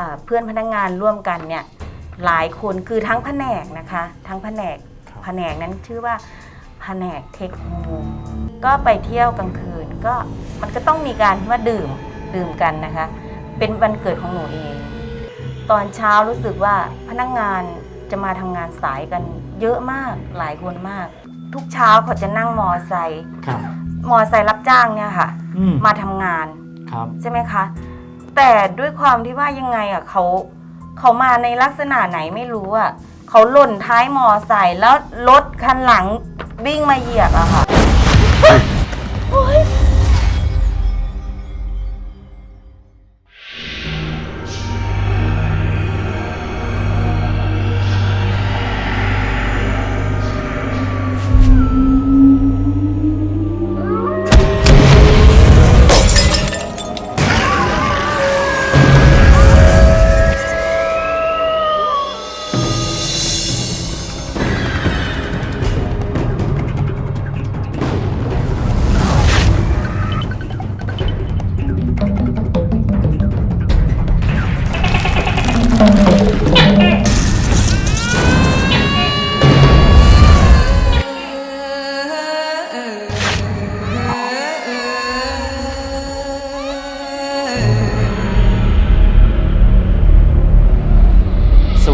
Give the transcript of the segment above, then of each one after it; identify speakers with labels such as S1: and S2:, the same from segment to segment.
S1: อ่าเพื่อนพนักงานร่วมกันเนี่ยหลายคนคือทั้งแผนกนะคะ ทั้งแผนก
S2: ครับ
S1: แผนกนั้นชื่อว่าแผนกเทคโฮมก็ไปเที่ยวกลางคืนก็มันก็ต้องมีการว่าดื่มดื่มกันนะคะ เป็นวันเกิดของหนูเอง ตอนเช้ารู้สึกว่าพนักงานจะมาทำงานสายกันเยอะมากหลายคนมาก ทุกเช้าเขาจะนั่งมอไซค์
S2: ครับ
S1: มอไซค์รับจ้างเนี่ยค่ะ
S2: อืม
S1: มาทำงาน
S2: ครับ
S1: ใช่ไหมคะ แต่ด้วยความที่ว่ายังไงอะเขาเขามาในลักษณะไหนไม่รู้อะเขาหล่นท้ายมอไซค์แล้วรถคันหลังวิ่งมาเหยียบอะค่ะโอ๊ย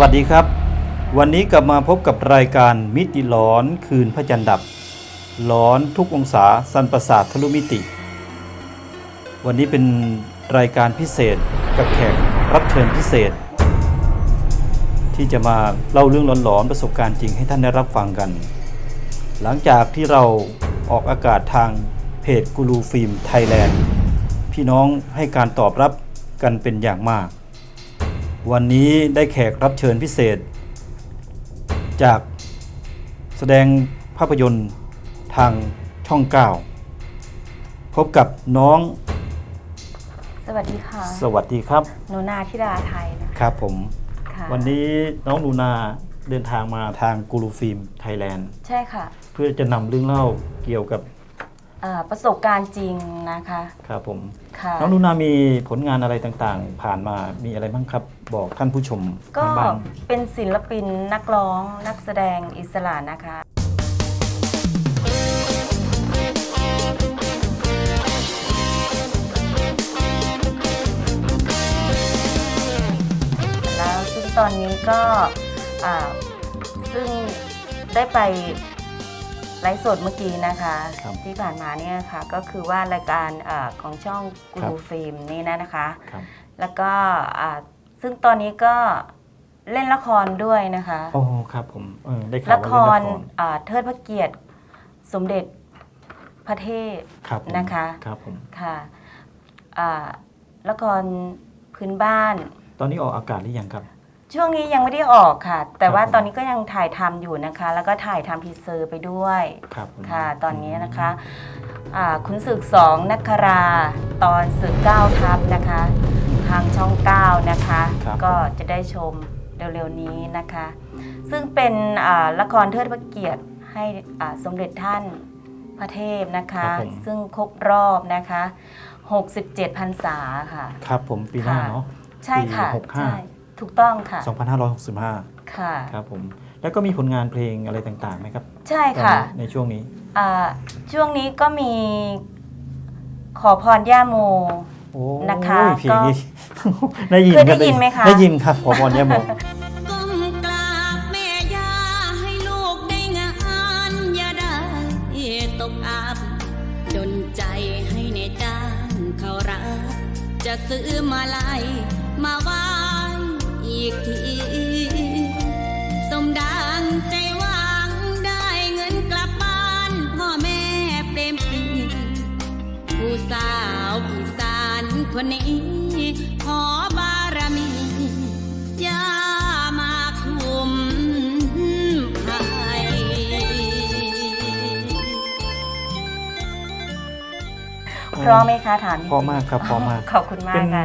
S2: วัสดีครับ วันนี้กลับมาพบกับรายการมิติหลอนคืนพระจันทร์ดับหลอนทุกองศาสันประสาททะลุมิติ วันนี้เป็นรายการพิเศษกับแขกรับเชิญพิเศษ ที่จะมาเล่าเรื่องหลอนๆประสบการณ์จริงให้ท่านได้รับฟังกัน หลังจากที่เราออกอากาศทางเพจกูรูฟิล์มไทยแลนด์พี่น้องให้การตอบรับกันเป็นอย่างมาก วันนี้ได้แขกรับเชิญพิเศษ จากแสดงภาพยนตร์ทางช่อง9พบกับน้อง
S1: สวัสดีค่ะ
S2: สวัสดีครับ
S1: หนูนาธิดาไทยนะครับ
S2: ผม
S1: ค่ะ
S2: วันนี้น้องลูนาเดินทางมาทางกูรูฟิล์มไทยแลนด์
S1: ใช่ค่ะ
S2: เพื่อจะนำเรื่องเล่าเกี่ยวกับ
S1: อ่าประสบการณ์จริงนะคะ
S2: ครับผม
S1: ค่ะ
S2: น้องลูนามีผลงานอะไรต่างๆ ผ่านมามีอะไรบ้างครับ บอกท่านผู้ชม
S1: ก็
S2: ทางบ้าน
S1: เป็นศิลปินนักร้องนักแสดงอิสระนะคะ แล้วซึ่งตอนนี้ก็อ่าซึ่งได้ไป ไลฟ์สดเมื่อกี้นะคะ
S2: ครับ
S1: ที่ผ่านมาเนี่ยค่ะก็คือว่ารายการอาของช่องกู
S2: ครับ
S1: รูฟิล์มนี่นะนะคะ
S2: ครับ
S1: แล้วก็อ่าซึ่งตอนนี้ก็เล่นละครด้วยนะคะ
S2: โอ้ครับผมเออได้ข่าว
S1: ละ
S2: ว่า
S1: ค
S2: เล่น
S1: ร
S2: ละคร
S1: อ่าเทิดพระเกียรติสมเด็จพระเทพ
S2: ครับผม
S1: นะคะ
S2: ครับผม
S1: ค่ะอ่าละครพื้นบ้าน
S2: ตอนนี้ออกอากาศหรือยังครับ
S1: ช่วงนี้ยังไม่ได้ออกค่ะ แต่ว่า
S2: ครับผม
S1: ตอนนี้ก็ยังถ่ายทำอยู่นะคะ แล้วก็ถ่ายทำทีเซอร์ไปด้วย
S2: ครับผม
S1: ค่ะ ตอนนี้นะคะอ่าขุนศึกสองนักครา ตอนศึกเก้าทัพนะคะ ทางช่อง9นะคะ
S2: ครับ
S1: ก็จะได้ชมเร็วๆนี้นะคะ ซึ่งเป็นอ่าละครเทิดพระเกียรติให้อ่าสมเด็จท่านพระเทพนะคะ
S2: ครับผม
S1: ซึ่งครบรอบนะคะ 67พรรษาค่ะ
S2: ครับผมปีหน้า
S1: ค่ะ
S2: เนาะ
S1: ใช่ค่ะ
S2: ปี65
S1: ใช่ ถูกต้องค่ะ
S2: 2565
S1: ค่ะ
S2: ครับผม แล้วก็มีผลงานเพลงอะไรต่างๆไหมครับ
S1: ใช่
S2: ตอน
S1: ค่ะ
S2: นี้ในช่วงนี้
S1: อ่าช่วงนี้ก็มีขอพรย่าโม
S2: โอ้
S1: นะคะ
S2: เพลงนี้ ได้ยิน
S1: เคยได้
S2: รับ
S1: ยินไหมคะ
S2: ได้ยินครับขอพรยาโม
S3: ก้มกราบแม่ย่าให้ลูกได้งานอย่าได้ตกอับดนใจให้ในจ้างเขารักจะซื้อมาลัยมาไหว้ อีกทีสมดังใจหวังได้เงินกลับบ้านพ่อแม่เปรมปรีผู้สาวอีสานคนนี้ ขอบารมีอย่ามาคุมภัย
S1: เพราะไหมคะถามจริงๆ
S2: พอมากครับพอมาก
S1: ขอบคุณมา
S2: เป็
S1: ก
S2: น
S1: ค่ะ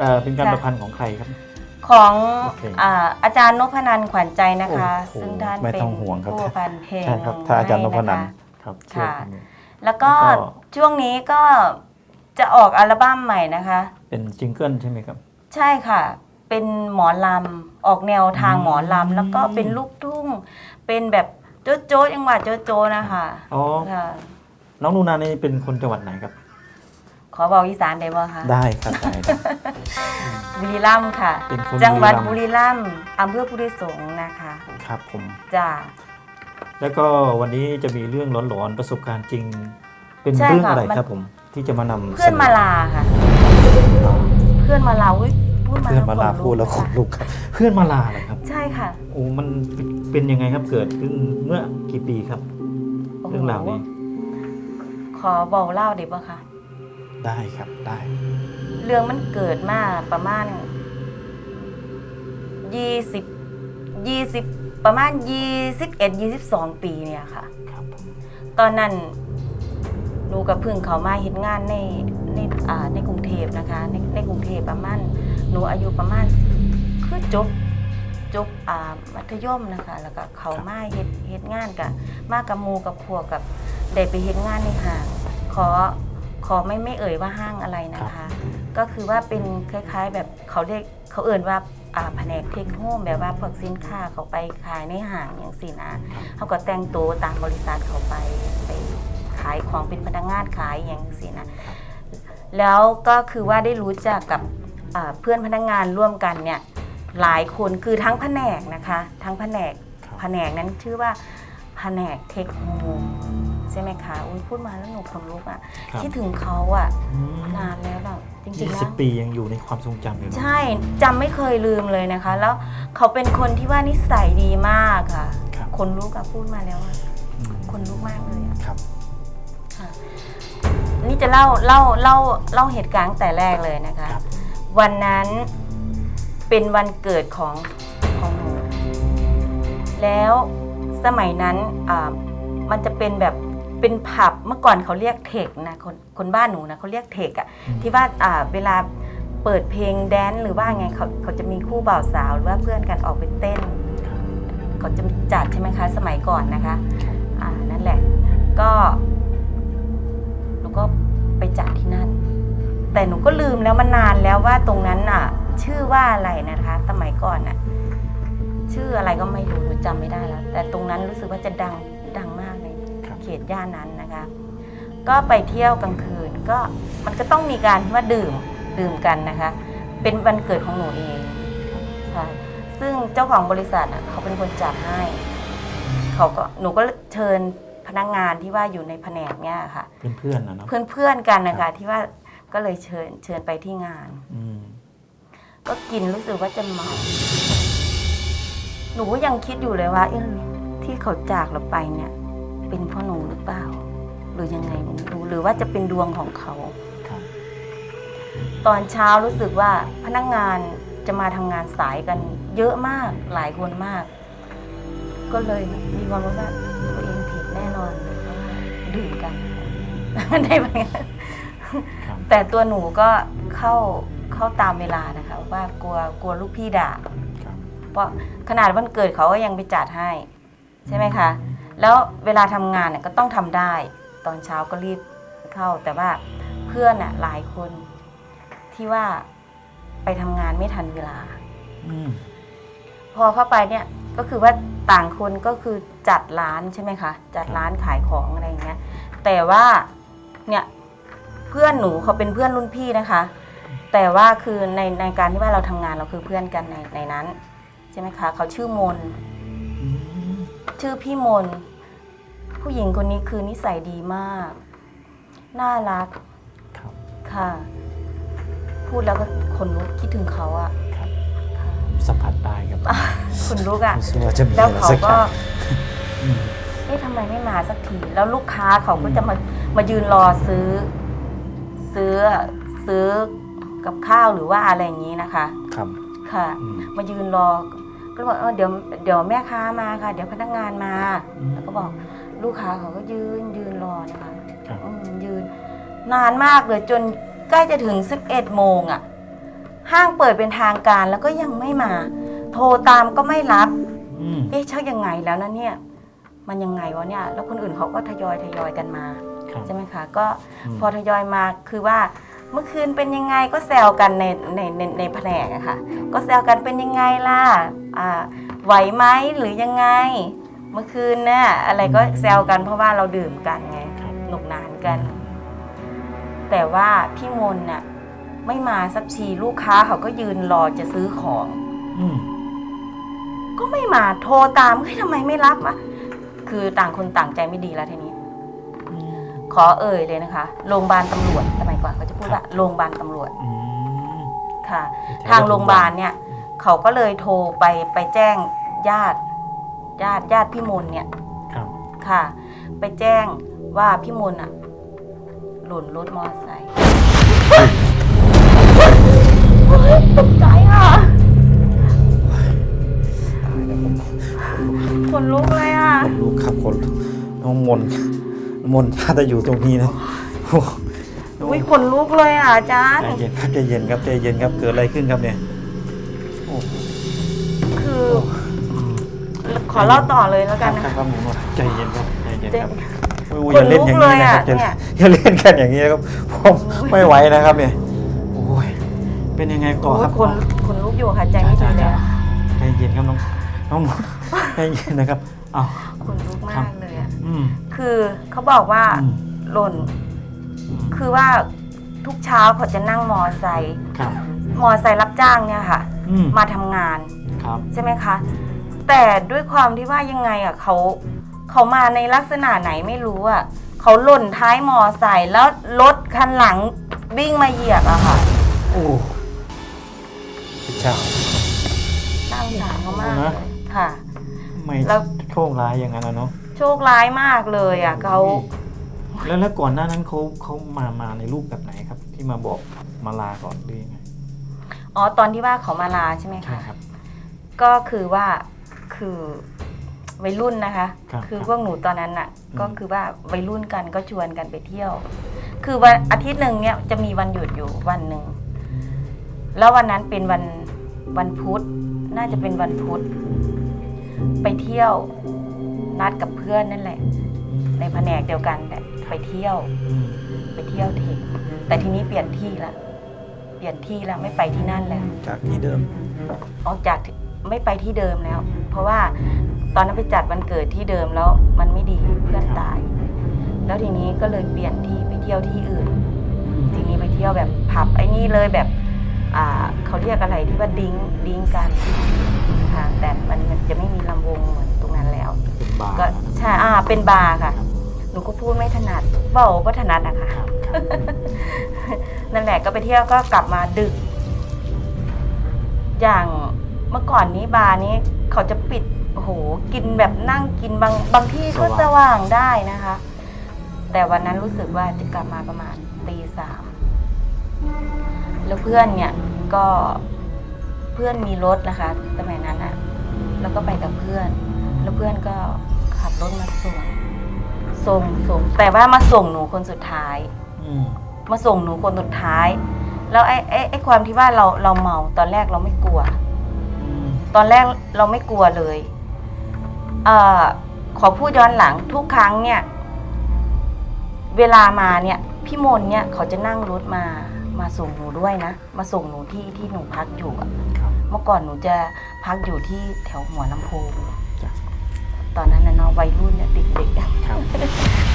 S2: เอ่อเป็นการ
S1: ค่ะ
S2: ประพันธ์ของใครครับ
S1: ของ
S2: โอเค
S1: อ่าอาจารย์นพนันท์ขวัญใจนะคะ
S2: โอ้โห
S1: ซึ่งท่าน
S2: ไม่
S1: เป็น
S2: ต้องห่วงครับ
S1: ผู้ประพันธ์เพลง
S2: ใช่ครับถ้าอาจารย์นพนัน
S1: ให้
S2: ท์
S1: คะ
S2: ครับเชื่อ
S1: ค่ะ
S2: ผมเลย
S1: แล้วก็
S2: แล้วก็
S1: ช่วงนี้ก็จะออกอัลบั้มใหม่นะคะ
S2: เป็นจิงเกิลใช่ไหมครับ
S1: ใช่ค่ะ เป็นหมอลำ ออกแนวทางหมอลำ แล้วก็เป็นลูกทุ่ง เป็นแบบโจ๊ะโจ๊ะยังหวะโจ๊ะโจ๊ะนะคะ
S2: อ๋อ
S1: ค่ะ
S2: น้องนูนานี่เป็นคนจังหวัดไหนครับ
S1: ขอบอกอีสานได้บ่คะ
S2: ได้ครับได้ครับ
S1: บุรีรัมย์ค่ะ
S2: เป็นคน
S1: จังหวัด
S2: บุ
S1: บุ
S2: รี
S1: รีรัมย์อำเภอพุทธสงฆ์นะคะ
S2: ครับผม
S1: จ้า
S2: แล้วก็วันนี้จะมีเรื่องหลอนๆประสบการณ์จริง เป็น
S1: ใช่
S2: เรื่อง
S1: ค่ะ
S2: อะไร
S1: มัน
S2: ครับผม ที่จะมานำ
S1: เพื่อนมาลาค่ะ เพื่อนมาลาอุ๊ยพูดมา
S2: เพื่อนมาลา
S1: ขน
S2: พูดแล้วขนลุกครับ เพื่อนมาลาเหรอครับ
S1: ใช่ค่ะ
S2: โอ้ มันเป็นยังไงครับ เกิดขึ้นเมื่อกี่ปีครับ
S1: โโห
S2: เรื่องราวนี้
S1: ขอบอกเล่าได้ปะคะ
S2: ได้ครับได้
S1: เรื่องมันเกิดมาประมาณยี่สิบยี่สิบประมาณยี่สิบเอ็ดยี่สิบสองปีเนี่ยค่ะ
S2: ครับผม
S1: ตอนนั้นหนูกับพึ่งเขามาเห็นงานในในอ่าในกรุงเทพนะคะในในกรุงเทพประมาณหนูอายุประมาณคือจบจบอ่ามัธยมนะคะ แล้วก็เขามาเฮ็ดเฮ็ดงานกับมากับหมูกับครัวกับได้ไปเฮ็ดงานในห้างขอ ขอไม่ไม่เอ่ยว่าห้างอะไรนะคะ ก็คือว่าเป็นคล้ายๆ แบบเขาเรียกเขาเอ่นว่าอ่าแผนกเทคโฮมแบบว่าพวกสินค้าเขาไปขายในห้างอย่างสินะเขาก็แต่งตัวตามบริษัทเขาไปไปขายของเป็นพนักงานขายอย่างสินะแล้วก็คือว่าได้รู้จักกับอ่าเพื่อนพนักงานร่วมกันเนี่ยหลายคนคือทั้งแผนกนะคะ ทั้งแผนก
S2: ครับ
S1: แผนกนั้นชื่อว่าแผนกเทคโฮมใช่ไหมคะอุ้ยพูดมาแล้วหนูขนลุกอะ
S2: ครับ
S1: คิดถึงเขาอะ
S2: อืม
S1: นานแล้วแบบจริ
S2: ยี่
S1: งๆ
S2: สิ
S1: แล้
S2: บ
S1: ว
S2: ปียังอยู่ในความทรงจำอยู่เนอะ
S1: ใช่จำไม่เคยลืมเลยนะคะ แล้วเขาเป็นคนที่ว่านิสัยดีมากค่ะ
S2: ครับ
S1: คนลุกอะพูดมาแล้วอะ
S2: อืม
S1: คนลุกมากเลยอะ
S2: ครับ
S1: ค่ะ นี่จะเล่าเล่าเล่าเล่าเหตุการณ์ตั้งแต่แรกเลยนะคะ
S2: ครับ
S1: วันนั้นเป็นวันเกิดของของหนูแล้วสมัยนั้นอ่ามันจะเป็นแบบ เป็นผับเมื่อก่อนเขาเรียกเทคนะคนคนบ้านหนูนะเขาเรียกเทคอะ
S2: อืม
S1: ที่ว่าอ่าเวลาเปิดเพลงแดนซ์หรือว่าไงเขาเขาจะมีคู่บ่าวสาวหรือว่าเพื่อนกันออกไปเต้น
S2: ครับ
S1: เขาจะจัดใช่ไหมคะ สมัยก่อนนะคะ
S2: ครับ
S1: อ่านั่นแหละ ก็หนูก็ไปจัดที่นั่น แต่หนูก็ลืมแล้วมันนานแล้วว่าตรงนั้นอะ ชื่อว่าอะไรนะคะ สมัยก่อนน่ะ ชื่ออะไรก็ไม่รู้หนูจำไม่ได้แล้ว แต่ตรงนั้นรู้สึกว่าจะดัง เขตย่านนั้นนะคะ ก็ไปเที่ยวกลางคืนก็มันก็ต้องมีการว่าดื่มดื่มกันนะคะ เป็นวันเกิดของหนูเองค่ะซึ่งเจ้าของบริษัทอะเขาเป็นคนจัดให้ เขาก็หนูก็เชิญพนักงานที่ว่าอยู่ในแผนกเนี้ยค่ะ
S2: เพื่อนๆนะเนาะ
S1: เพื่อนๆกันนะ
S2: ครั
S1: คะ
S2: บ
S1: ที่ว่าก็เลยเชิญเชิญไปที่งาน
S2: อืม
S1: ก็กินรู้สึกว่าจะเมาหนูก็ยังคิดอยู่เลยว่าเอ๊ะที่เขาจากเราไปเนี่ย เป็นเพราะหนูหรือเปล่า หรือยังไงหนูไม่รู้หรือว่าจะเป็นดวงของเขา
S2: ครับ
S1: ตอนเช้ารู้สึกว่าพนักงานจะมาทำงานสายกันเยอะมากหลายคนมาก ก็เลยมีความรู้สึกว่าตัวเองผิดแน่นอนเลยเพราะว่าดื่มกัน ได้ไหม
S2: ครับ
S1: แต่ตัวหนูก็เข้าเข้าตามเวลานะคะ ว่ากลัวกลัวลูกพี่ด่า
S2: ครับ
S1: เพราะขนาดวันเกิดเขาก็ยังไปจัดให้ ใช่ไหมคะ แล้วเวลาทำงานเนี่ยก็ต้องทำได้ ตอนเช้าก็รีบเข้า แต่ว่าเพื่อนน่ะหลายคนที่ว่าไปทำงานไม่ทันเวลา
S2: อืม
S1: พอเข้าไปเนี่ยก็คือว่าต่างคนก็คือจัดร้านใช่ไหมคะ จัดร้านขายของอะไรอย่างเงี้ย แต่ว่าเนี่ยเพื่อนหนูเขาเป็นเพื่อนรุ่นพี่นะคะ แต่ว่าคือในในการที่ว่าเราทำงานเราคือเพื่อนกันในในนั้น ใช่ไหมคะเขาชื่อมน
S2: อืม
S1: ชื่อพี่มน ผู้หญิงคนนี้คือนิสัยดีมาก น่ารัก
S2: ครับ
S1: ค่ะ พูดแล้วก็คนลุกคิดถึงเขาอะ
S2: ครับ
S1: ค่ะ
S2: สัมผัสได้ครับ
S1: คนลุกอะ
S2: รู้สึกว่าจะมี
S1: แล้ว
S2: อะไร
S1: เขา
S2: สักอ
S1: ก็
S2: ย่างอืม
S1: เอ๊ะทำไมไม่มาสักที แล้วลูกค้าเขาก็จะมามายืนรอซื้อ ซื้อซื้อกับข้าวหรือว่าอะไรอย่างนี้นะคะ
S2: ครับ
S1: ค่ะ
S2: อืม
S1: มายืนรอ ก็บอกเออเดี๋ยวเดี๋ยวแม่ค้ามาค่ะ เดี๋ยวพนักงานมา
S2: อืม
S1: แล้วก็บอกลูกค้าเขาก็ยืนยืนรอนะคะ
S2: ครับ
S1: อืมยืน นานมากเลยจนใกล้จะถึง 11 โมงอะ่ะ ห้างเปิดเป็นทางการแล้วก็ยังไม่มา โทรตามก็ไม่รับ
S2: อืม
S1: เอ๊ะชักยังไงแล้วนะเนี่ย มันยังไงวะเนี่ย แล้วคนอื่นเขาก็ทยอยทยอยกันมา
S2: ครับ
S1: ใช่ไหมคะ ก็
S2: อืม
S1: พอทยอยมาคือว่า เมื่อคืนเป็นยังไงก็แซวกันในในในในแผนกอะค่ะ ก็แซวกันเป็นยังไงล่ะอ่าไหวไหมหรือยังไง เมื่อคืนเนี่ยอะไรก็แซวกันเพราะว่าเราดื่มกันไง
S2: ครับ
S1: หนุกหนานกัน แต่ว่าพี่มนต์น่ะไม่มาสักทีลูกค้าเขาก็ยืนรอจะซื้อของ
S2: อืม
S1: ก็ไม่มาโทรตามเฮ้ยทำไมไม่รับอะคือต่างคนต่างใจไม่ดีแล้วทีนี้
S2: อืม
S1: ขอเอ่ยเลยนะคะ โรงพยาบาลตำรวจสมัยก่อนเขาจะพูดว่าโรงพยาบาลตำรวจ
S2: อืม
S1: ค่ะ ทางโรงพยาบาลเนี่ยเขาก็เลยโทรไปไปแจ้งญาติญาติญาติพี่มนต์เนี่ย
S2: ครับ
S1: ค่ะ ไปแจ้งว่าพี่มนต์อะหล่นรถมอเตอร์ไซค์เฮ้ยตกใจอะ
S2: ตายแล้วผม
S1: ขนลุกเลยอะ
S2: ผมรู้ครับคนน้องมนต์ มนต์ถ้าจะอยู่ตรงนี้นะโอ้โห
S1: อุ้ยขนลุกเลยอะอาจารย์
S2: ใจเย็นครับใจเย็นครับใจเย็นครับเกิดอะไรขึ้นครับเนี่ยโอ้
S1: คือ
S2: อืม
S1: ขอเล่าต่อเลยแล้ว
S2: ค
S1: กั
S2: รั
S1: น
S2: บ
S1: นะครับ
S2: ครับผมใจเย็นครับใจเย็นครับ
S1: ใจ
S2: โอ้ยอย่าเล่นอย่างนี้นะครับ
S1: ขนลุกเลยอะ
S2: อย่าอย่าเล่นกันอย่างนี้นะครับผมไม่ไหวนะครับเนี่ยโอ้ยเป็นยังไงต่อ
S1: โอ้
S2: ค
S1: ย
S2: รับ
S1: ขนขนลุกอยู่ค่ะใจไม่ดีเลยอะ
S2: ใจเย็นครับน้องน้องมนต์ใจเย็นนะครับเอา
S1: ขนลุก
S2: ครั
S1: มา
S2: บ
S1: กเลยอะ
S2: อืม
S1: คือเขาบอกว่า
S2: อืม
S1: หล่น
S2: อืม
S1: คือว่าทุกเช้าเขาจะนั่งมอไซค์
S2: ครับ
S1: มอไซค์รับจ้างเนี่ยค่ะ
S2: อืม
S1: มาทำงาน
S2: ครับ
S1: ใช่ไหมคะ แต่ด้วยความที่ว่ายังไงอะเขาเขามาในลักษณะไหนไม่รู้อะเขาหล่นท้ายมอไซค์แล้วรถคันหลังวิ่งมาเหยียบอะค่ะ
S2: โอ้พระเจ้า
S1: น่าสงสารเขามาก
S2: นะ
S1: เลยค่ะ
S2: ไม่
S1: แล้ว
S2: โชคร้ายอย่างนั้นนะเนาะ
S1: โชคร้ายมากเลยอะเขา
S2: แล้วแล้วก่อนหน้านั้นเขาเขามามาในรูปแบบไหนครับ ที่มาบอกมาลาก่อนหรือยังไง
S1: อ๋อตอนที่ว่าเขามาลาใช่ไหม
S2: ใช่
S1: คะ
S2: ครับ
S1: ก็คือว่าคือวัยรุ่นนะคะ
S2: ครับ
S1: คือ
S2: ครับ
S1: พวกหนูตอนนั้นน่ะ
S2: อืม
S1: ก็คือว่าวัยรุ่นกันก็ชวนกันไปเที่ยว คือวันอาทิตย์หนึ่งเนี่ยจะมีวันหยุดอยู่วันหนึ่ง แล้ววันนั้นเป็นวันวันพุธ น่าจะเป็นวันพุธ ไปเที่ยว นัดกับเพื่อนนั่นแหละ ในแผนกเดียวกันแหละไปเที่ยว
S2: อืม
S1: ไปเที่ยวเทคแต่ทีนี้เปลี่ยนที่ละ เปลี่ยนที่ละไม่ไปที่นั่นแล้ว
S2: จากที่เดิม
S1: ออกจากไม่ไปที่เดิมแล้ว เพราะว่าตอนนั้นไปจัดวันเกิดที่เดิมแล้วมันไม่ดีเพื่อนตาย แล้วทีนี้ก็เลยเปลี่ยนที่ไปเที่ยวที่อื่น ทีนี้ไปเที่ยวแบบผับไอ้นี่เลยแบบอ่าเขาเรียกอะไรที่ว่าดิ้งดิ้งกันค่ะแต่มันมันจะไม่มีลำวงเหมือน
S2: บาร์
S1: ก็
S2: นะ
S1: ใช่อ่าเป็นบาร์ค่ะ หนูก็พูดไม่ถนัดเบาก็ถนัดนะคะ
S2: ครับครับ
S1: นั่นแหละก็ไปเที่ยวก็กลับมาดึก อย่างเมื่อก่อนนี้บาร์นี้เขาจะปิดโอ้โหกินแบบนั่งกินบางบางที่ก็สว่างได้นะคะ แต่วันนั้นรู้สึกว่าจะกลับมาประมาณตีสามแล้วเพื่อนเนี่ยก็เพื่อนมีรถนะคะ สมัยนั้นอะแล้วก็ไปกับเพื่อน แล้วเพื่อนก็ขับรถมาส่ง ส่งส่ง แต่ว่ามาส่งหนูคนสุดท้าย
S2: อืม
S1: มาส่งหนูคนสุดท้าย แล้วไอ้ไอ้ไอ้ความที่ว่าเราเราเมาตอนแรกเราไม่กลัว
S2: อืม
S1: ตอนแรกเราไม่กลัวเลยเอ่อขอพูดย้อนหลังทุกครั้งเนี่ย เวลามาเนี่ยพี่มนต์เนี่ยเขาจะนั่งรถมามาส่งหนูด้วยนะ มาส่งหนูที่ที่หนูพักอยู่อะ
S2: ครับ
S1: เมื่อก่อนหนูจะพักอยู่ที่แถวหัวลำโพง
S2: จ้ะ
S1: ตอนนั้นนะเนาะวัยรุ่นเนี่ยเด็กๆอะ
S2: ครับ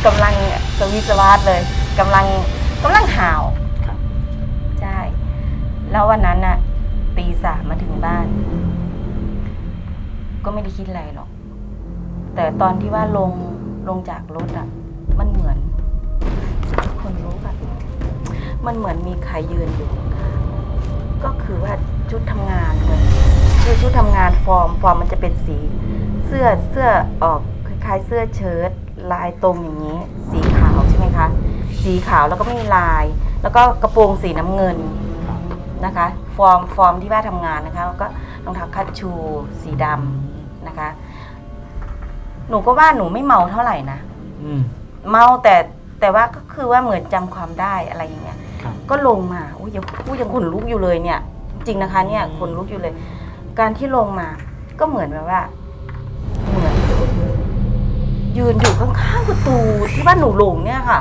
S1: กำลังสวิสวาสเลยกำลังกำลังห่าว
S2: ครับ
S1: ใช่แล้ววันนั้นน่ะตีสามมาถึงบ้าน ก็ไม่ได้คิดอะไรหรอก แต่ตอนที่ว่าลงลงจากรถอะ มันเหมือน คนรู้แบบมันเหมือนมีใครยืนอยู่ข้างๆก็คือว่าชุดทำงานเลยคือชุดทำงานฟอร์ม ฟอร์มมันจะเป็นสีเสื้อเสื้อออกคล้ายๆเสื้อเชิ้ตลายตรงอย่างนี้ สีขาวใช่ไหมคะสีขาวแล้วก็ไม่มีลาย แล้วก็กระโปรงสีน้ำเงิน
S2: ครับ
S1: นะคะ ฟอร์มฟอร์มที่ว่าทำงานนะคะแล้วก็รองเท้าคัชชูสีดำนะคะ หนูก็ว่าหนูไม่เมาเท่าไหร่นะ
S2: อืม
S1: เมาแต่แต่ว่าก็คือว่าเหมือนจำความได้อะไรอย่างเงี้ย
S2: ครับ
S1: ก็ลงมาอุ้ยยังพูดยังขนลุกอยู่เลยเนี่ย จริงนะคะเนี่ย
S2: อืม
S1: ขนลุกอยู่เลย การที่ลงมาก็เหมือนแบบว่าเหมือน ยืนอยู่ข้างๆประตูที่ว่าหนูหลงเนี่ยค่ะ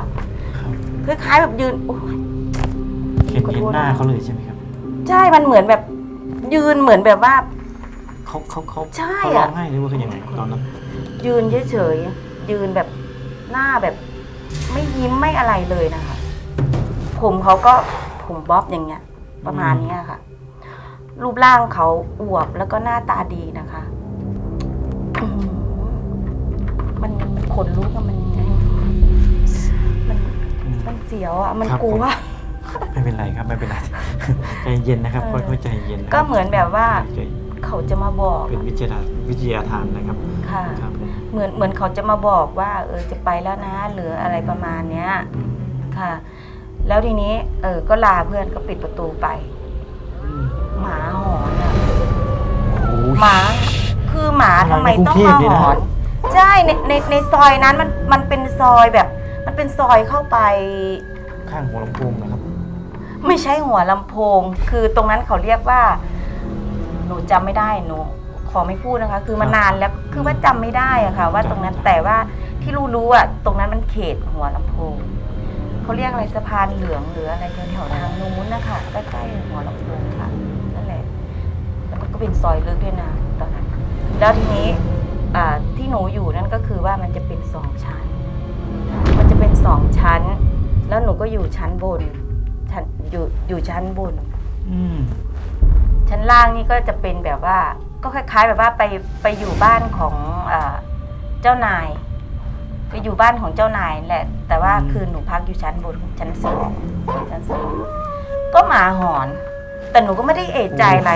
S2: ครับ
S1: คล้ายๆแบบยืนโอ้ย
S2: เห็น
S1: ขอ
S2: เห็น
S1: โทษ
S2: หน้า
S1: นะคะ
S2: เขาเลยใช่ไหมครับ
S1: ใช่มันเหมือนแบบ ยืนเหมือนแบบว่า
S2: เขาเขาเขา
S1: ใช่
S2: เขาร้
S1: อะ
S2: องไห้หรือว่าเขายังไงตอนนั้น
S1: ยืนเฉยๆยืนแบบหน้าแบบ ไม่ยิ้มไม่อะไรเลยนะคะ ผมเขาก็ผมบ๊อบอย่างเงี้ย ประมาณเนี้ยค่ะ รูปร่างเขาอวบแล้วก็หน้าตาดีนะคะ นมันขนลุกอะมัน มัน
S2: อืม
S1: มันเสียวอะมัน
S2: ครับ
S1: กลัว
S2: ไม่เป็นไรครับไม่เป็นไรใจเย็นนะครับ
S1: เออ
S2: ค่อยๆใจเย็นนะค
S1: ก็
S2: รับ
S1: เหมือนแบบว่า
S2: ใจ
S1: เขาจะมาบอก
S2: เป็นวิทยาวิทยาทานนะครับ
S1: ค่ะ
S2: ครับผม
S1: เหมือนเหมือนเขาจะมาบอกว่า เออจะไปแล้วนะหรืออะไรประมาณเนี้ย
S2: อืม
S1: ค่ะ แล้วทีนี้ เออ ก็ลาเพื่อนก็ปิดประตูไป
S2: อืม
S1: หมาหอนอะ
S2: โอ้ย
S1: หมา คือหมาทำไมต้อง
S2: ในกรุ
S1: มาง
S2: เทพนี่
S1: ห
S2: นะ
S1: อน ใช่ในในในซอยนั้นมันมันเป็นซอยแบบ มันเป็นซอยเข้าไป
S2: ข้างหัวลำโพงนะครับ
S1: ไม่ใช่หัวลำโพง คือตรงนั้นเขาเรียกว่า หนูจำไม่ได้หนูขอไม่พูดนะคะ คือมัน
S2: ครับ
S1: นานแล้วคือว่าจำไม่ได้อะค่ะ ว่า
S2: จำ
S1: ตรงนั้น
S2: จำ
S1: แต่ว่าที่รู้รู้อะตรงนั้นมันเขตหัวลำโพงเขาเรียกอะไรสะพานเหลืองหรืออะไรแถวๆทางนู้นนะคะใกล้ๆหัวลำโพงค่ะนั่นแหละแล้วมันก็เป็นซอยลึกด้วยนะตอนนั้น แล้วทีนี้ อ่าที่หนูอยู่นั่นก็คือว่ามันจะเป็นสองชั้น มันจะเป็นสองชั้น แล้วหนูก็อยู่ชั้นบนชั้นอยู่อยู่ชั้นบน
S2: อืม
S1: ชั้นล่างนี่ก็จะเป็นแบบว่า ก็คล้าย ๆ แบบว่าไปไปอยู่บ้านของอาเจ้านาย ไปอยู่บ้านของเจ้านายแหละ แต่ว่าคือหนูพักอยู่ชั้นบนชั้นสองชั้นสองก็หมาหอน แต่หนูก็ไม่ได้เอะใจอะไร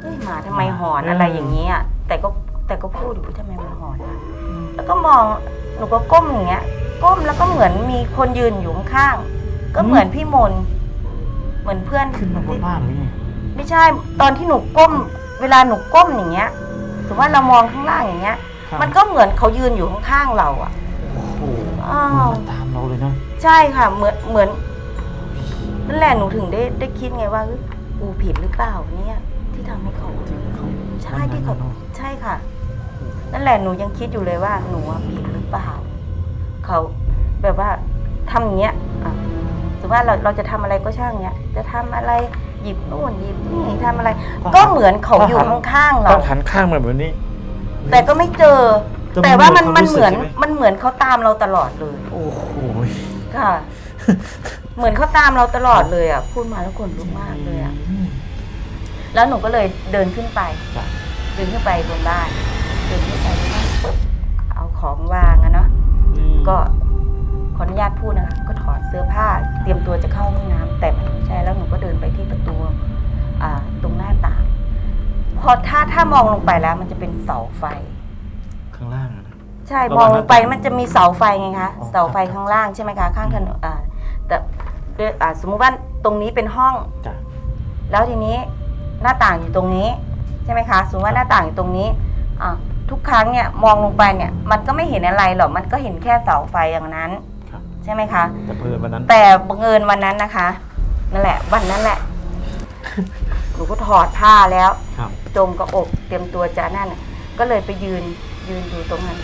S1: เฮ้ยหมาทำไมหอนอะไรอย่างนี้อะแต่ก็ แต่ก็พูดอยู่ว่าทำไมมันหอนอะแล้วก็มองหนูก็ก้มอย่างเงี้ย ก้มแล้วก็เหมือนมีคนยืนอยู่ข้างๆก็เหมือนพี่มนต์เหมือนเพื่อน
S2: ขึ้นมาบนบ้านหรือไง
S1: ไม่ใช่ตอนที่หนูก้ม เวลาหนูก้มอย่างเงี้ยสมมติว่าเรามองข้างล่างอย่างเงี้ย
S2: ครับ
S1: มันก็เหมือนเขายืนอยู่ข้างๆเราอะ
S2: โอ้โห
S1: อ้าว
S2: มันตามเราเลยนะ
S1: ใช่ค่ะ เหมือนเหมือนนั่นแหละหนูถึงได้ได้คิดไงว่าเฮ้ยกูผิดหรือเปล่าเนี่ย ที่ทำให้เขา
S2: ที่เขา
S1: ใช่ที่เขา
S2: วันนั้นน่ะ
S1: ใช่ค่ะ นั่นแหละหนูยังคิดอยู่เลยว่าหนูอะผิดหรือเปล่าเขาแบบว่าทำอย่างเงี้ยอะสมมติว่าเราเราจะทำอะไรก็ช่างเนี้ย จะทำอะไรหยิบนู่นหยิบนี่ทำอะไร ก็เหมือนเขาอยู่ข้างๆเรา
S2: ต้องหันข้างมาแบบนี้
S1: แต่ก็ไม่เจอ
S2: จะ
S1: แต่ว่ามัน
S2: มี
S1: มัน
S2: ความรู้
S1: เหมือน
S2: สึกใช่ไหม
S1: มันเหมือนเขาตามเราตลอดเลย
S2: โอ้โห
S1: ค่ะ เหมือนเขาตามเราตลอดเลยอะ พูดมาแล้วขนลุกมากเลยอะ
S2: อืม
S1: แล้วหนูก็เลยเดินขึ้นไป
S2: จ้ะ
S1: เดินขึ้นไปบนบ้านเดินขึ้นไปบนบ้านเอา ของวางอะเนาะ
S2: อืม
S1: ก็ขออนุญาตพูดนะคะก็ถอดเสื้อผ้า เตรียมตัวจะเข้าห้องน้ำแต่มันไม่ใช่แล้วหนูก็เดินไปที่ประตูอ่าตรงหน้าต่าง พอถ้าถ้ามองลงไปแล้ว มันจะเป็นเสาไฟ
S2: ข้างล่างอะนะ
S1: ใช่
S2: ระ
S1: ม
S2: ห
S1: อ
S2: ว่างง
S1: ลงไป
S2: หน้าต่าง
S1: มันจะมีเสาไฟไงคะ
S2: อ๋อ
S1: เสาไฟ
S2: ครับ
S1: ข้างล่างใช่ไหมคะข้างถนนอ่าแต่เดี๋ยวอ่าสมมุติว่าตรงนี้เป็นห้อง
S2: จ้ะ
S1: แล้วทีนี้หน้าต่างอยู่ตรงนี้ ใช่ไหมคะสมมติว่าหน้าต่างอยู่ตรงนี้อ่า ทุกครั้งเนี่ยมองลงไปเนี่ยมันก็ไม่เห็นอะไรหรอกมันก็เห็นแค่เสาไฟอย่างนั้น
S2: ครับ
S1: ใช่ไหมคะ
S2: แต่เพื่อนวันนั้น
S1: แต่บังเอิญวันนั้นนะคะนั่นแหละ วันนั้นแหละหนูก็ถอดผ้าแล้ว
S2: ครับ
S1: จงกระอกเตรียมตัวจะนั่นน่ะก็เลยไปยืนยืนอยู่ตรงนั้น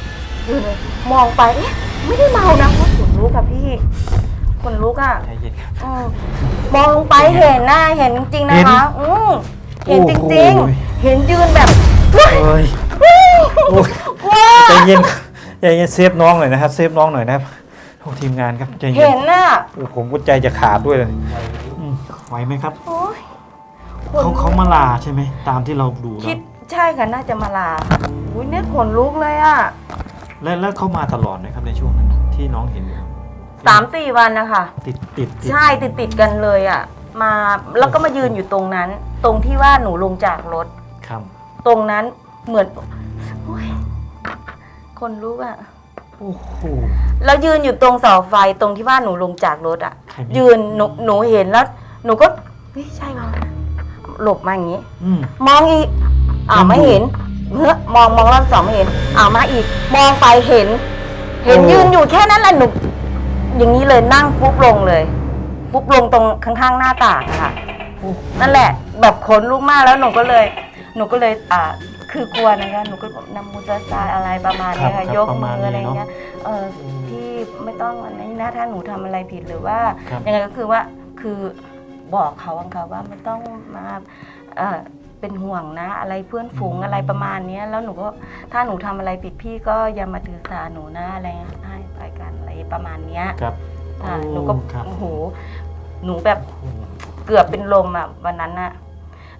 S1: ยืนเลยมองไปเอ๊ะไม่ได้เมานะเพราะขนลุกอะพี่ขนลุกอะ
S2: ใจเย็นครับ
S1: อืมมองลงไปเห็นหน้าเห็นจริงๆนะคะ อืมเห็นจริง
S2: โอ้โห
S1: ๆ เห็นยืนแบบเฮ้ย
S2: เอ้ย โอ้ย
S1: ว้า
S2: ใจเย็นครับใจเย็นเซฟน้องหน่อยนะครับ เซฟน้องหน่อยนะครับโอ้ทีมงานครับใจเย็
S1: เห็
S2: น
S1: นน่ะ
S2: โอ้ผมก็ใจจะขาดด้วยเลยอืมไหวไหมครับ
S1: โอ้ยขน
S2: เขา
S1: ลุก
S2: เขามาลาใช่ไหมตามที่เราดูแล้
S1: คิ
S2: ว
S1: ดใช่ค่ะน่าจะมาลาอุ้ยเนี่ยขนลุกเลยอะ
S2: แล้วแล้วเขามาตลอดไหมครับในช่วงนั้นที่น้องเห็นอยู่
S1: สามสี่วันนะคะ
S2: ติดติดติด
S1: ใช่ติดติดๆกันเลยอะมาแล้วก็มายืนอยู่ตรงนั้น ตรงที่ว่าหนูลงจากรถ
S2: ครับ
S1: ตรงนั้นเหมือนโอ๊ย คนลุกอะ
S2: โอ้โห
S1: แล้วยืนอยู่ตรงเสาไฟตรงที่ว่าหนูลงจากรถอะ
S2: ใครมี
S1: ยืนหนูหนูเห็นแล้ว หนูก็เฮ้ยใช่ป่ะหลบมาอย่างนี้
S2: อืม
S1: มองอีกอ้าว
S2: ยังอยู่
S1: ไม่เห็นเฮ้ยมองมองรอบสองไม่เห็นอ้าวมาอีก มองไปเห็น เห็น
S2: โอ้
S1: ยืนอยู่แค่นั้นแหละหนูอย่างนี้เลยนั่งฟุบลงเลยฟุบลงตรงข้างๆหน้าต่างอะค่ะ
S2: โอ้
S1: นั่นแหละ แบบขนลุกมากแล้วหนูก็เลย หนูก็เลยอ่า คือกลัวนะคะหนูก็นำมูตสาอะไรประมาณเนี้ย
S2: ครั
S1: ค่ะ
S2: บ
S1: ยก
S2: ประ
S1: มื
S2: มาณ
S1: ออะไร
S2: นี้เนอะ
S1: เงี้ยเออพี่ไม่ต้องอันนี้นะถ้าหนูทำอะไรผิดหรือว่า
S2: ครับ
S1: ยังไงก็คือว่าคือบอกเขาอะค่ะว่าไม่ต้องมาเอ่อเป็นห่วงนะ อะไรเพื่อนฝูงอะไรประมาณเนี้ยแล้วหนูก็ถ้าหนูทำอะไรผิดพี่ก็อย่ามาถือสาหนูนะอะไรให้ไปกันอะไรประมาณเนี้ย
S2: ครับ
S1: ค่ะหนูก็
S2: ครับ
S1: โอ้โหหนูแบบเกือบเป็นลมอะวันนั้นน่ะ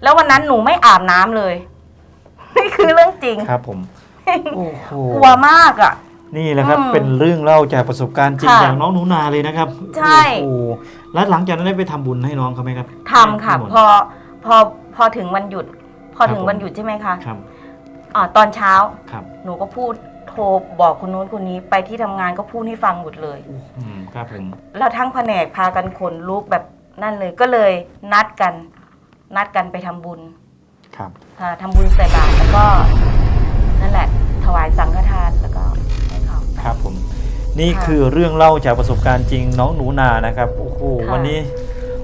S1: แล้ววันนั้นหนูไม่อาบน้ำเลย นี่คือเรื่องจริง
S2: ครับผมโอ้โห
S1: กลัวมากอะ
S2: นี่แหละครับ
S1: อืม
S2: เป็นเรื่องเล่าจากประสบการณ์จริง
S1: ค่ะ
S2: อย่างน้องหนูนาเลยนะครับ
S1: ใช่
S2: โอ้โหแล้วหลังจากนั้นได้ไปทำบุญให้น้องเขาไหมครับ
S1: ทำค่ะ
S2: ให้หมด
S1: พอพอพอถึงวันหยุด พอถึง
S2: ครับผม
S1: วันหยุดใช่ไหมคะ
S2: ครับ
S1: อ่าตอนเช้า
S2: ครับ
S1: หนูก็พูดโทรบอกคนนู้นคนนี้ไปที่ทำงานก็พูดให้ฟังหมดเลย
S2: อืมครับผม
S1: แล้วทั้งแผนกพากันขนลุกแบบนั่นเลยก็เลยนัดกัน นัดกันไปทำบุญ
S2: ครับ
S1: อ่าทำบุญใส่บาตรแล้วก็นั่นแหละถวายสังฆทานแล้วก็ให้เขา
S2: ครับผม นี่
S1: ค่ะ
S2: คือเรื่องเล่าจากประสบการณ์จริงน้องหนูนานะครับโอ้โห
S1: ค่ะ
S2: วันนี้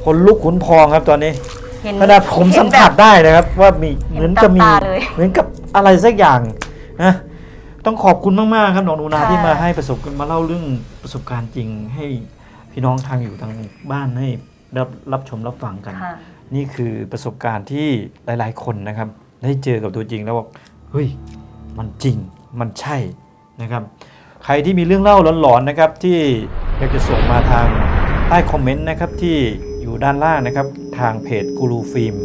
S2: คนลุกขุนพองครับตอนนี้
S1: เห็น
S2: ขนาดผมสัมผัส
S1: เห็นแบบ
S2: ได้นะครับ ว่ามี
S1: เห็น
S2: เหมือนกับมี
S1: ตาเลย
S2: เหมือนกับอะไรสักอย่างนะต้องขอบคุณมากๆครับน้องหนูนา
S1: ค่ะ
S2: ที่มาให้ประสบมาเล่าเรื่องประสบการณ์จริงให้พี่น้องทางอยู่ทางบ้านให้รับรับชมรับฟังกัน
S1: ค่ะ
S2: นี่คือประสบการณ์ที่หลาย ๆ คนนะครับ ได้เจอกับตัวจริงแล้วบอกเฮ้ยมันจริงมันใช่นะครับ ใครที่มีเรื่องเล่าหลอนๆนะครับที่อยากจะส่งมาทางใต้คอมเมนต์นะครับที่อยู่ด้านล่างนะครับทางเพจกูรูฟิล์ม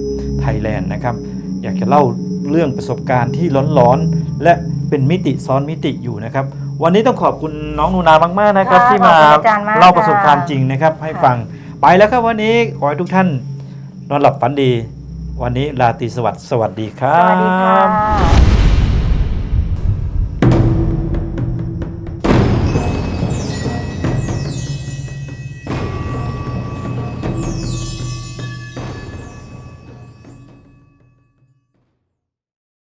S2: ไทยแลนด์นะครับอยากจะเล่าเรื่องประสบการณ์ที่หลอนๆและเป็นมิติซ้อนมิติอยู่นะครับ วันนี้ต้องขอบคุณน้องนูนามากๆนะครับ
S1: ค่ะ
S2: ที่มา
S1: ขอบคุณอาจารย์มาก
S2: เล่าประสบการณ์
S1: ค่ะ
S2: จริงนะครับ ให้
S1: ค่ะ
S2: ฟังไปแล้วครับวันนี้ขอให้ทุกท่าน นอนหลับฝันดี วันนี้ลาตรีสวัสดิ์สวัสดีครั
S1: ส
S2: บ
S1: วัสดีค่ะ